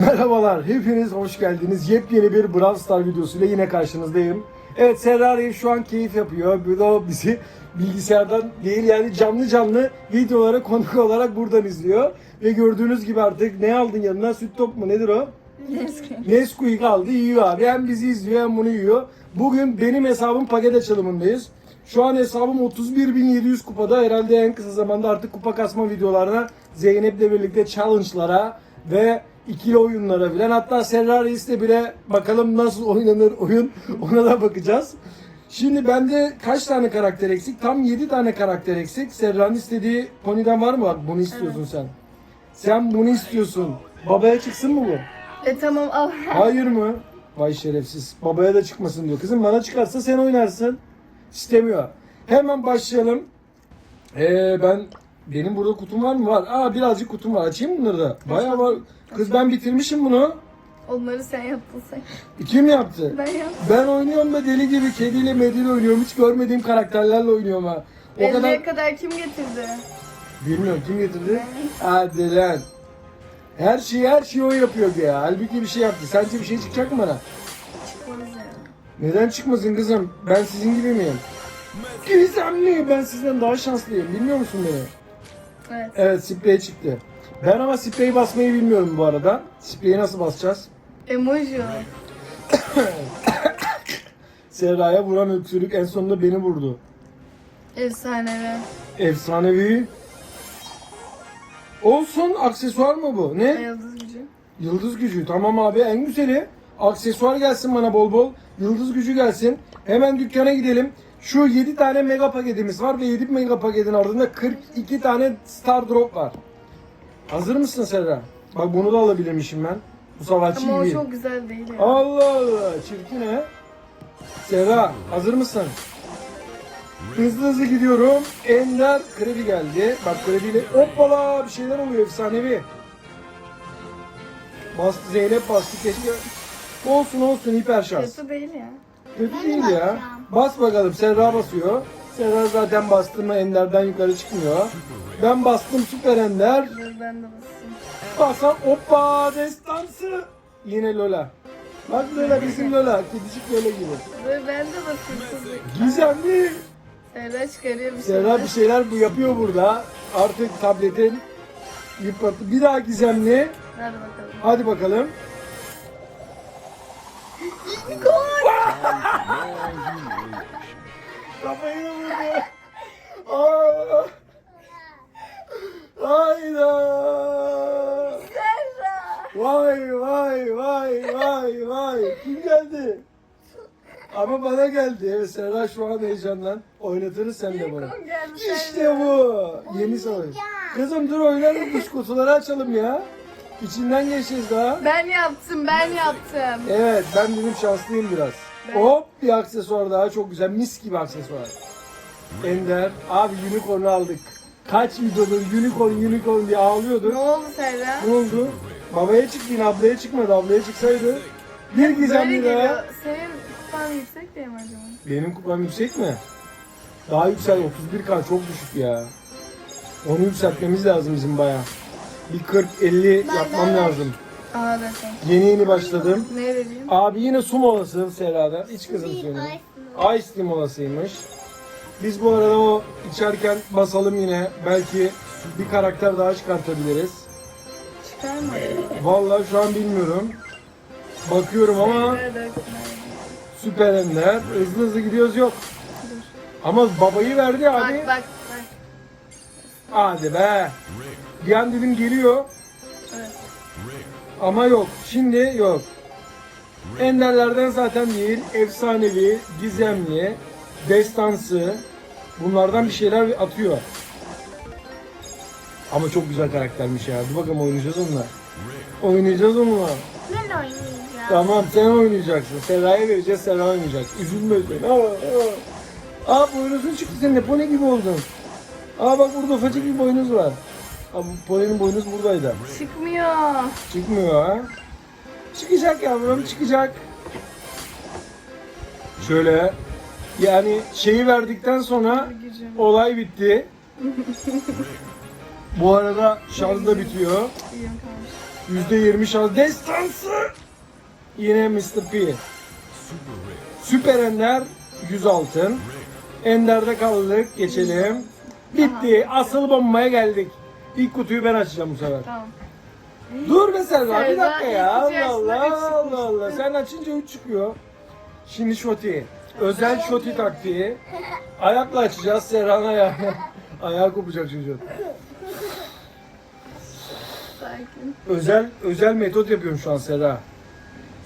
Merhabalar, hepiniz hoş geldiniz. Yepyeni bir Brawl Star videosuyla yine karşınızdayım. Evet, Serra şu an keyif yapıyor. Bu da bizi bilgisayardan değil yani canlı canlı videolara konuk olarak buradan izliyor. Ve gördüğünüz gibi artık ne aldın yanına? Süt top mu nedir o? Nesquik aldı yiyor abi. Hem bizi izliyor hem bunu yiyor. Bugün benim hesabım paket açılımındayız. Şu an hesabım 31.700 kupada. Herhalde en kısa zamanda artık kupa kasma videolarına, Zeynep'le birlikte challenge'lara ve ikili oyunlara bilen hatta Serra Reis'le bile bakalım nasıl oynanır oyun ona da bakacağız. Şimdi bende kaç tane karakter eksik? Tam 7 tane karakter eksik. Serra'nın istediği Pony'den var mı? Bak bunu istiyorsun sen. Sen bunu istiyorsun. Babaya çıksın mı bu? E tamam al. Hayır mı? Vay şerefsiz. Babaya da çıkmasın diyor. Kızım bana çıkarsa sen oynarsın. İstemiyor. Hemen başlayalım. Ee, ben benim burada kutum var mı? Var. Aa birazcık kutum var. Açayım bunları da. Bayağı var. Kız ben bitirmişim bunu. Onları sen yaptın sen. Kim yaptı? Ben yaptım. Ben oynuyorum da deli gibi kediyle mediyle oynuyorum. Hiç görmediğim karakterlerle oynuyorum ha. O 50'ye kadar kadar kim getirdi? bilmiyorum kim getirdi. Hadi lan. Her şeyi her şeyi o yapıyor ya. Halbuki bir şey yaptı. Sence bir şey çıkacak mı bana? Çıkmaz ya. Neden çıkmasın kızım? Ben sizin gibi miyim? Gizemli. Ben sizden daha şanslıyım. Bilmiyor musun beni? Evet. Evet sprey çıktı. Ben ama spreyi basmayı bilmiyorum bu arada. Spreyi nasıl basacağız? Emoji o. Serra'ya vuran öksürük en sonunda beni vurdu. Efsanevi. Efsanevi. Olsun aksesuar mı bu? Ne? Yıldız gücü. Yıldız gücü. Tamam abi en güzeli. Aksesuar gelsin bana bol bol. Yıldız gücü gelsin. Hemen dükkana gidelim. Şu 7 tane mega paketimiz var ve 7 mega paketin ardında 42 tane star drop var. Hazır mısın Serra? Bak bunu da alabilirmişim ben. Bu savaşçı Ama o çok güzel değil ya. Allah Allah çirkin he. Serra hazır mısın? Hızlı hızlı gidiyorum. Ender kredi geldi. Bak krediyle hoppala bir şeyler oluyor efsanevi. Bastı Zeynep bastı keşke. Olsun olsun hiper şans. Kötü değil ya. Kötü değil ya. Bas bakalım Serra basıyor. Serra zaten bastı mı Ender'den yukarı çıkmıyor. Ben bastım süper Ender. Dur ben de basayım. Basam hoppa destansı. Yine Lola. Bak Lola bizim Lola. Kedicik Lola gibi. Dur ben de basayım. Gizemli. Serra çıkarıyor bir Serra şeyler. bir şeyler bu yapıyor burada. Artık tabletin yıprattı. Bir daha gizemli. Hadi bakalım. Hadi bakalım. Kafayı da vurdu. Aa! Hayda. Vay vay vay vay vay. Kim geldi? Ama bana geldi. Evet Serra şu an heyecandan. Oynatırız sen de bana. İşte bu. Yeni savaş. Kızım dur oynarız. Biz kutuları açalım ya. İçinden geçeceğiz daha. Ben yaptım ben yaptım. Evet ben dedim şanslıyım biraz. Hop bir aksesuar daha çok güzel mis gibi aksesuar. Ender abi unicorn'u aldık. Kaç videodur unicorn unicorn diye ağlıyordu. Ne oldu Serra? Ne oldu? Babaya çıktı yine ablaya çıkmadı. Ablaya çıksaydı bir Böyle gizemli geliyor. daha. Senin kupan yüksek diye mi acaba? Benim kupam yüksek mi? Daha yüksel 31k çok düşük ya. Onu yükseltmemiz lazım bizim bayağı. Bir 40-50 yapmam lazım. Aa desem. Yeni yeni başladım. Ne vereyim? Abi yine su molası Serra'da. İç kızım suyunu. Ice tea molasıymış. Biz bu arada o içerken basalım yine. Belki bir karakter daha çıkartabiliriz. Çıkarma. Vallahi şu an bilmiyorum. Bakıyorum ama süper ender. Hızlı hızlı gidiyoruz yok. Ama babayı verdi Bak abi. bak bak. Hadi be. Bir an dedim geliyor. Ama yok. Şimdi yok. Enderlerden zaten değil. Efsanevi, gizemli, destansı. Bunlardan bir şeyler atıyor. Ama çok güzel karaktermiş ya. Dur bakalım oynayacağız onunla. Oynayacağız onunla. Ben oynayacağım. Tamam sen oynayacaksın. Serra'ya vereceğiz Serra oynayacak. Üzülme sen. Aa, aa. Aa boynuzun çıktı senin de pony gibi oldun. Aa bak burada ufacık bir boynuz var. Aa, bu poninin boynuz buradaydı. Çıkmıyor. Çıkmıyor ha. Çıkacak yavrum çıkacak. Şöyle yani şeyi verdikten sonra olay bitti. Bu arada şarj da bitiyor. Kalmış. %20 şans. Destansı. Yine Mr. P. Süper Ender 100 altın. Ender'de kaldık. Geçelim. Bitti. Asıl bombaya geldik. İlk kutuyu ben açacağım bu sefer. Tamam. Dur be Selma bir dakika ya. ilk Allah üç Allah Allah çıkmıştı. Allah. Sen açınca 3 çıkıyor. Şimdi şoti. Özel şoti taktiği. Ayakla açacağız. Serhan ayağına. Ayağı kopacak çocuğun. Sakin. Özel özel metot yapıyorum şu an Serra.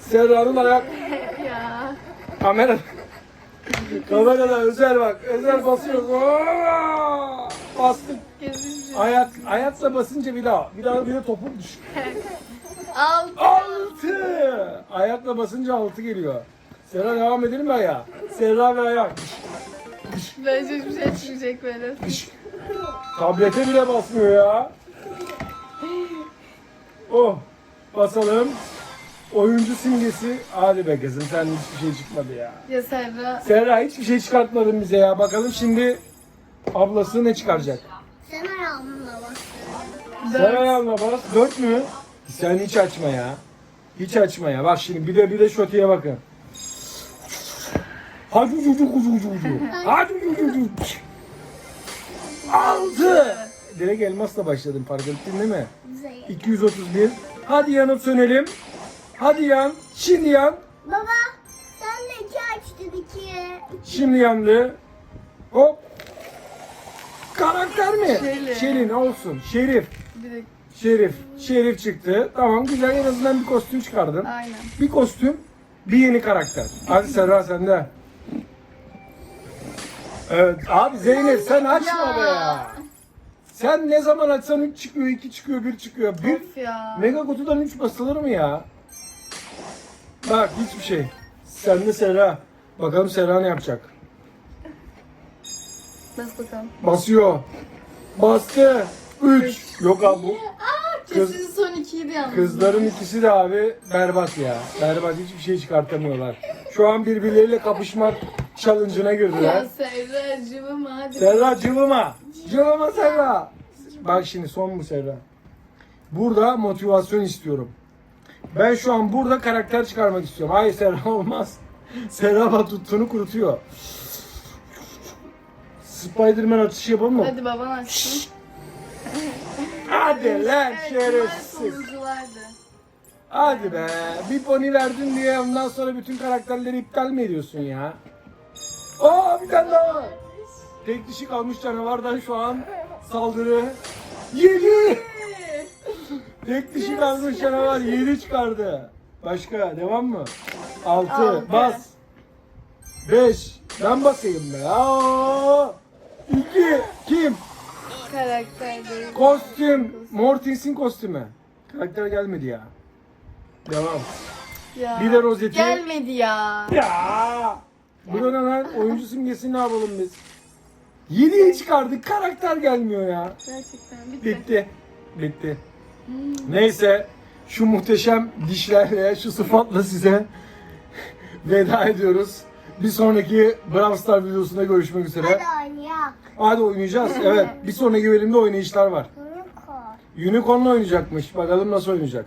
Serra'nın ayak Ya. kamera kamerada özel bak. Özel basıyoruz. Aa! Bastık. Ayak ayakla basınca bir daha. Bir daha bir de topuk düş. Al. Altı. Ayakla basınca altı geliyor. Serra devam edelim mi ayağa? Serra ve ayak. Bence hiçbir şey çıkacak böyle. Tablete bile basmıyor ya. Oh. Basalım. Oyuncu simgesi. Hadi be kızım sen hiçbir şey çıkmadı ya. Ya Serra. Serra hiçbir şey çıkartmadın bize ya. Bakalım şimdi ablası ne çıkaracak? Serra ayağına bas. Dört mü? Sen hiç açma ya. Hiç açma ya. Bak şimdi bir de bir de şotiye bakın. Hadi cucu cucu cucu. Hadi cucu cucu. Altı. Direkt elmasla başladım fark ettin değil mi? Güzel. 231. Hadi yanıp sönelim. Hadi yan. Şimdi yan. Baba sen de iki açtın iki. Şimdi yandı. Hop. Karakter mi? Şelin. Şelin olsun. Şerif. Bir de Şerif. Şerif çıktı. Tamam güzel en azından bir kostüm çıkardın. aynen. Bir kostüm, bir yeni karakter. Hadi Serra sende. Evet abi Zeynep sen açma be ya. Sen ne zaman açsan 3 çıkıyor, 2 çıkıyor, 1 çıkıyor. Bir Of ya. mega kutudan 3 basılır mı ya? Bak hiçbir şey. Sende Serra. Bakalım Serra ne yapacak? Bas bakalım. Basıyor. Bastı. 3. Yok abi bu. Kız- Kesin son ikiydi yalnız. Kızların ikisi de abi berbat ya. Berbat hiçbir şey çıkartamıyorlar. Şu an birbirleriyle kapışmak challenge'ına Ya girdiler. Serra cıvım hadi. Serra cıvıma. Cıvıma Serra. Bak şimdi son bu Serra. Burada motivasyon istiyorum. Ben şu an burada karakter çıkarmak istiyorum. Hayır Serra olmaz. Serra bak tuttuğunu kurutuyor. Spiderman atışı yapalım mı? Hadi baban açsın. Hadi lan şerefsiz. Hadi be. Bir pony verdin diye ondan sonra bütün karakterleri iptal mi ediyorsun ya? Aa bir tane daha var. Tek dişi kalmış canavardan şu an saldırı. Yedi. Tek dişi kalmış canavar yedi çıkardı. Başka devam mı? Altı. Bas. Beş. Ben basayım be. Aa. İki. Kim? Karakter değil. Kostüm. Mortins'in kostümü. Karakter gelmedi ya. Devam. Ya. Bir de rozeti. Gelmedi ya. Ya. Bu da ne lan? Oyuncu simgesi ne yapalım biz? 7'ye çıkardık. Karakter gelmiyor ya. Gerçekten bitti. Bitti. Bitti. Neyse. Şu muhteşem dişlerle, şu sıfatla size veda ediyoruz. Bir sonraki Brawl Stars videosunda görüşmek üzere. Hadi oynayak. Hadi oynayacağız. Evet. Bir sonraki bölümde oynayışlar var. Unicorn. Unicorn'la oynayacakmış. Bakalım nasıl oynayacak.